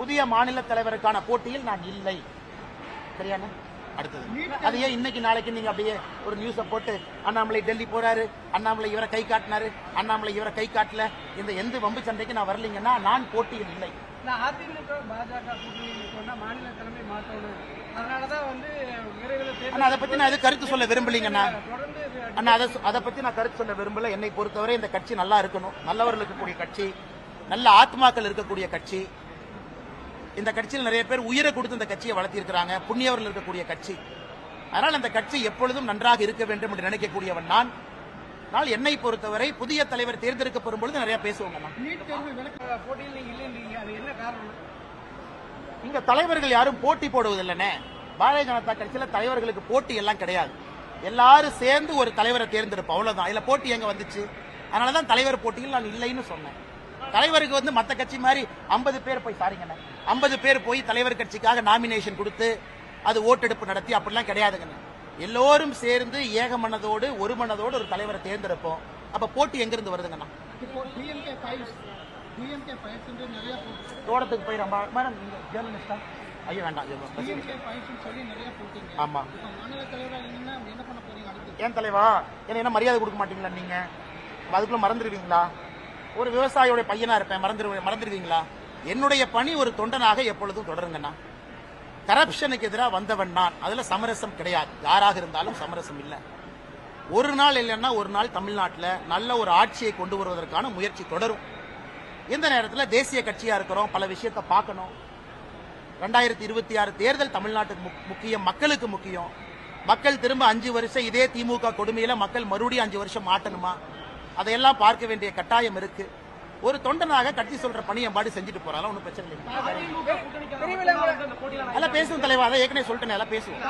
புதிய மாநில தலைவருக்கான போட்டியில் நான் இல்லை. சரியாண்ணா? அடுத்தது. அது ஏன் இன்னைக்கு நாளைக்கு நீங்க அப்படியே ஒரு நியூஸ போட்டு அண்ணாமலை டெல்லி போறாரு அண்ணாமலை இவரை கை காட்டினாரு அண்ணாமலை இவரை கை காட்டல இந்த எந்த வம்பு சண்டைக்கு நான் வரலீங்கன்னா நான் போட்டியில் இல்லை. அதை பத்தி நான் கருத்து சொல்ல விரும்பலீங்கண்ணா? அண்ணா அதை அதை பத்தி நான் கருத்து சொல்ல விரும்பல. என்னை பொறுத்தவரை இந்த கட்சி நல்லா இருக்கணும். நல்லவர்கள் இருக்கக்கூடிய கட்சி. நல்ல ஆத்மாக்கள் இருக்கக்கூடிய கட்சி. இந்த கட்சியில் நிறைய பேர் உயிரை கொடுத்து இந்த கட்சியை வளர்த்திருக்கிறாங்க புண்ணியவர்கள் இருக்கக்கூடிய கட்சி. அதனால் இந்த கட்சி எப்பொழுதும் நன்றாக இருக்க வேண்டும் என்று நினைக்கக்கூடியவன் நான். ஆனால் என்னை பொறுத்தவரை புதிய தலைவர் தேர்ந்தெடுக்கப்படும் பொழுது நிறைய பேசுவாங்க இங்க தலைவர்கள் யாரும் போட்டி போடுவதில்லைனே. பாரதிய ஜனதா கட்சியில தலைவர்களுக்கு போட்டி எல்லாம் கிடையாது. எல்லாரும் சேர்ந்து ஒரு தலைவரை தேர்ந்தெடுப்போம். அவ்வளவுதான். இதுல போட்டி எங்க வந்துச்சு? அதனாலதான் தலைவர் போட்டியில் நான் இல்லைன்னு சொன்னேன். தலைவருக்கு வந்து மத்த கட்சி மாதிரி 50 பேர் போய் சாரிங்கண்ணே 50 பேர் போய் தலைவர் கட்சிக்காக நாமினேஷன் கொடுத்து அது ஓட்டெடுப்பு நடத்தி அப்படிலாம் கிடையாதுங்கண்ணே. எல்லோரும் சேர்ந்து ஏக மனதோடு ஒரு மனதோடு ஒரு தலைவரை தேர்ந்தெடுப்போம். அப்ப போட்டி எங்கிருந்து வருதுங்கண்ணா? தோட்டத்துக்கு போய் மேடம் ஜேர்னலிஸ்டா ஐயோ வேண்டாம் ஆமா. ஏன் தலைவா? என்ன மரியாதை கொடுக்க மாட்டீங்களா நீங்க? அதுக்குள்ள மறந்துடுவீங்களா? ஒரு விவசாயியோட பையனா இருப்பேன். மறந்துடு மறந்துடுவீங்களா என்னுடைய பணி ஒரு தொண்டனாக எப்பொழுதும் தொடருங்கண்ணா. கரப்ஷனுக்கு எதிராக வந்தவன் நான். அதுல சமரசம் கிடையாது. யாராக இருந்தாலும் சமரசம் இல்லை. ஒரு நாள் இல்லைன்னா ஒரு நாள் தமிழ்நாட்டில் நல்ல ஒரு ஆட்சியை கொண்டு வருவதற்கான முயற்சி தொடரும். இந்த நேரத்தில் தேசிய கட்சியா இருக்கிறோம். பல விஷயத்தை பார்க்கணும். ரெண்டாயிரத்தி இருபத்தி ஆறு தேர்தல் தமிழ்நாட்டுக்கு முக்- முக்கியம் மக்களுக்கு முக்கியம். மக்கள் திரும்ப அஞ்சு வருஷம் இதே திமுக கொடுமையில மக்கள் மறுபடியும் அஞ்சு வருஷம் மாட்டணுமா? அதையெல்லாம் பார்க்க வேண்டிய கட்டாயம் இருக்கு. ஒரு தொண்டனாக கட்சி சொல்ற பணியை பாடி செஞ்சுட்டு போறாங்க ஒன்றும் பிரச்சனை இல்லை அதெல்லாம் பேசுவோம் தலைவா அதை ஏற்கனவே சொல்லிட்டேன் அதெல்லாம் பேசுவோம்.